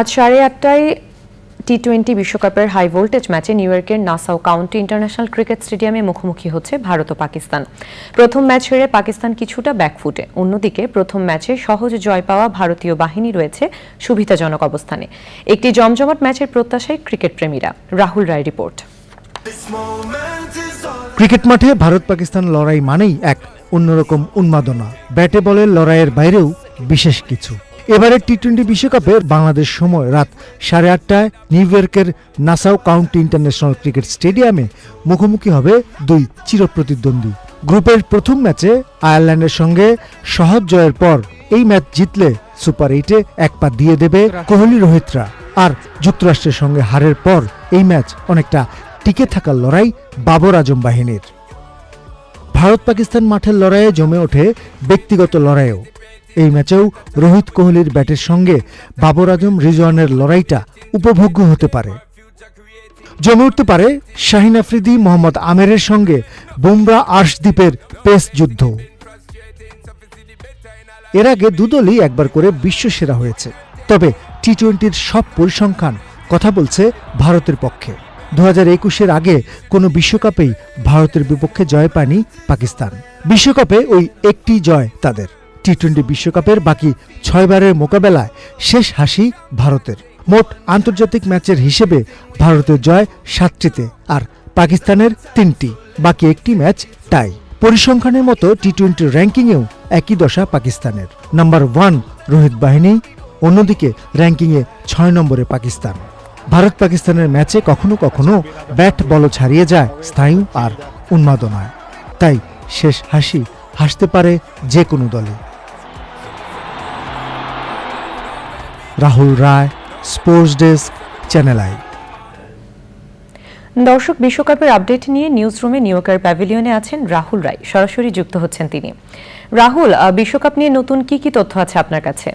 আজ সাড়ে আটটায় টি টোয়েন্টি বিশ্বকাপের হাই ভোল্টেজ ম্যাচে নিউ ইয়র্কের নাসাও কাউন্টি ইন্টারন্যাশনাল ক্রিকেট স্টেডিয়ামে মুখোমুখি হচ্ছে ভারত ও পাকিস্তান। প্রথম ম্যাচ হেরে পাকিস্তান কিছুটা ব্যাকফুটে অন্যদিকে প্রথম ম্যাচে সহজ জয় পাওয়া ভারতীয় বাহিনী রয়েছে সুবিধাজনক অবস্থানে। একটি জমজমাট ম্যাচের প্রত্যাশায় ক্রিকেট প্রেমীরা। রাহুল রায় রিপোর্ট ক্রিকেট মাঠে ভারত পাকিস্তান লড়াই মানেই এক অন্যরকম উন্মাদনা। ব্যাটে বলের লড়াইয়ের বাইরেও বিশেষ কিছু। এবারের টি টোয়েন্টি বিশ্বকাপে বাংলাদেশ সময় রাত সাড়ে আটটায় নিউ ইয়র্কের নাসাও কাউন্টি ইন্টারন্যাশনাল ক্রিকেট স্টেডিয়ামে মুখোমুখি হবে দুই চিরপ্রতিদ্বন্দ্বী। গ্রুপের প্রথম ম্যাচে আয়ারল্যান্ডের সঙ্গে সহজ জয়ের পর এই ম্যাচ জিতলে সুপার এইটে এক পা দিয়ে দেবে কোহলি, রোহিতরা। আর যুক্তরাষ্ট্রের সঙ্গে হারের পর এই ম্যাচ অনেকটা টিকে থাকার লড়াই বাবর আজম বাহিনীর। ভারত পাকিস্তান মাঠের লড়াইয়ে জমে ওঠে ব্যক্তিগত লড়াইও। এই ম্যাচেও রোহিত কোহলির ব্যাটের সঙ্গে বাবর আজম রিজওয়ানের লড়াইটা উপভোগ্য হতে পারে। জমে উঠতে পারে শাহিন আফ্রিদি, মোহাম্মদ আমেরের সঙ্গে বুমরা আর্শদ্বীপের পেস যুদ্ধ। এর আগে দুদলই একবার করে বিশ্বসেরা হয়েছে। তবে টি টোয়েন্টির সব পরিসংখ্যান কথা বলছে ভারতের পক্ষে। দু হাজার একুশের আগে কোনো বিশ্বকাপেই ভারতের বিপক্ষে জয় পায়নি পাকিস্তান। বিশ্বকাপে ওই একটি জয় তাদের। টি টোয়েন্টি বিশ্বকাপের বাকি ছয়বারের মোকাবেলায় শেষ হাসি ভারতের। মোট আন্তর্জাতিক ম্যাচের হিসেবে ভারতের জয় সাতটিতে আর পাকিস্তানের তিনটি। বাকি একটি ম্যাচ টাই। পরিসংখ্যানের মতো টি টোয়েন্টি র্যাঙ্কিংয়েও একই দশা পাকিস্তানের। নাম্বার ওয়ান রোহিত বাহিনী, অন্যদিকে র্যাঙ্কিংয়ে ছয় নম্বরে পাকিস্তান। ভারত পাকিস্তানের ম্যাচে কখনো কখনো ব্যাট বল ছাড়িয়ে যায় স্নায়ু আর উন্মাদনায়। তাই শেষ হাসি হাসতে পারে যে কোনো দলে Rahul Roy sports desk channel I দর্শক, বিশ্বকাপের আপডেট নিয়ে নিউজ রুমে নিউ প্যাভিলিয়নে আছেন রাহুল রায়। সরাসরি যুক্ত হচ্ছেন তিনি। রাহুল বিশ্বকাপ নিয়ে নতুন কি কি তথ্য আছে আপনার কাছে?